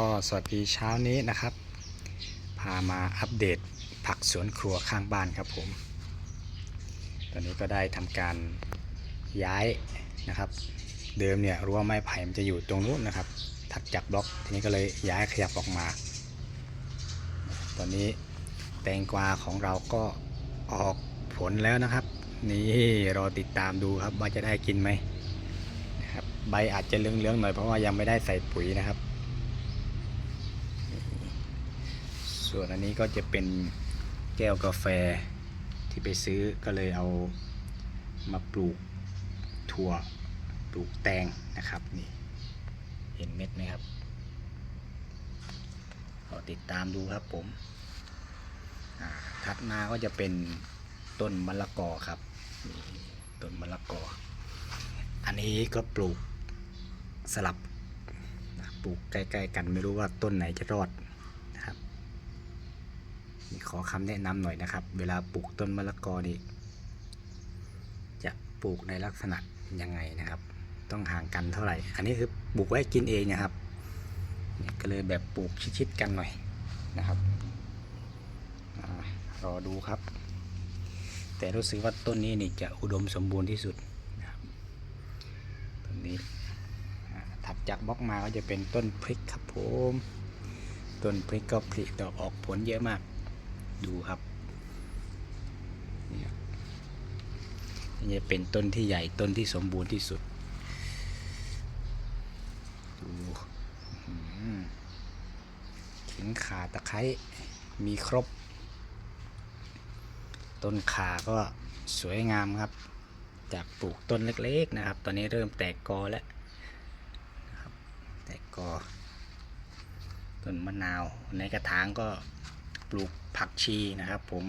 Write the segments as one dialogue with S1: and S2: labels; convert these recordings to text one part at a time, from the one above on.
S1: ก็สวัสดีเช้านี้นะครับ พามาอัปเดตผักสวนครัวข้างบ้านครับผม ตอนนี้ก็ได้ทำการย้ายนะครับ เดิมเนี่ยรั้วไม้ไผ่มันจะอยู่ตรงนู้นนะครับ ถัดจากบล็อกทีนี้ก็เลยย้ายขยับออกมา ตอนนี้แตงกวาของเราก็ออกผลแล้วนะครับ นี่รอติดตามดูครับว่าจะได้กินไหมนะครับใบอาจจะเหลืองๆหน่อยเพราะว่ายังไม่ได้ใส่ปุ๋ยนะครับ ส่วนอันนี้ก็จะเป็นแก้วกาแฟที่ไปซื้อก็เลยเอามาปลูกถั่วปลูกแตงนะครับนี่เห็นเม็ดไหมครับเราติดตามดูครับผมถัดมาก็จะเป็นต้นมะละกอครับนี่ต้นมะละกอ อันนี้ก็ปลูกสลับปลูกใกล้ๆกันไม่รู้ว่าต้นไหนจะรอด นี่ขอคำแนะนำหน่อยนะครับ เวลาปลูกต้นมะละกอนี่จะปลูกในลักษณะยังไงนะครับ ต้องห่างกันเท่าไหร่ อันนี้คือปลูกไว้กินเองนะครับก็เลยแบบปลูกชิดๆกันหน่อยนะครับอรอดูครับ แต่รู้สึกว่าต้นนี้นี่จะอุดมสมบูรณ์ที่สุดนะครับต้นนี้ถัดจากบล็อกมาก็จะเป็นต้นพริกครับผม ต้นพริกก็ผลิดอกออกผลเยอะมาก ดูครับเนี่ยจะเป็นต้นที่ใหญ่ต้นที่สมบูรณ์ที่สุดดูขิงขาตะไคร้มีครบ ต้นขาก็สวยงามครับ จากปลูกต้นเล็กๆนะครับ ตอนนี้เริ่มแตกกอแล้วแตกกอต้นมะนาวในกระถางก็ ปลูกผักชีนะครับ ผม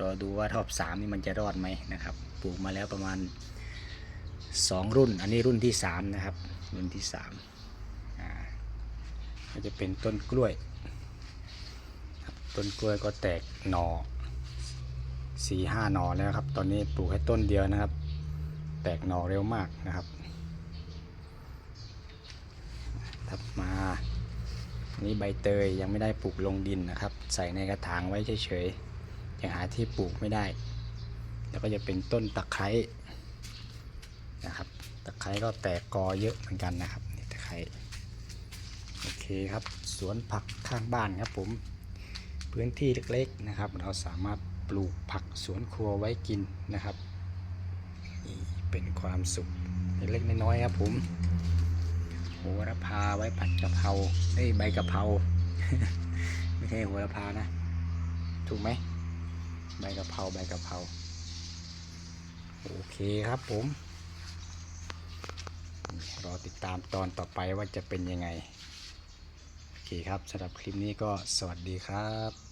S1: รอดูว่าทอบสามนี่มันจะรอดไหมนะครับ ปลูกมาแล้วประมาณสองรุ่น อันนี้รุ่นที่สามนะครับ รุ่นที่สามอ่าก็จะเป็นต้นกล้วย ต้นกล้วยก็แตกหน่อสี่ห้าหน่อแล้วครับ ตอนนี้ปลูกแค่ต้นเดียวนะครับ แตกหน่อเร็วมากนะครับ ถัดมา นนี้ใบเตยยังไม่ได้ปลูกลงดินนะครับ ใส่ในกระถางไว้เฉยๆยังหาที่ปลูกไม่ได้ แล้วก็จะเป็นต้นตะไคร้นะครับตะไคร้ก็แตกกอเยอะเหมือนกันนะครับนี่ตะไคร้โอเคครับ สวนผักข้างบ้านครับผม พื้นที่เล็กๆนะครับ เราสามารถปลูกผักสวนครัวไว้กินนะครับนี่เป็นความสุขเล็กๆน้อยๆครับผม หระพาไว้ผัดกะเพราเอ้ยใบกะเพราไม่ใช่โหระพานะ ถูกไหมใบกะเพราใบกะเพราโอเคครับผม รอติดตามตอนต่อไปว่าจะเป็นยังไง โอเคครับสำหรับคลิปนี้ก็สวัสดีครับ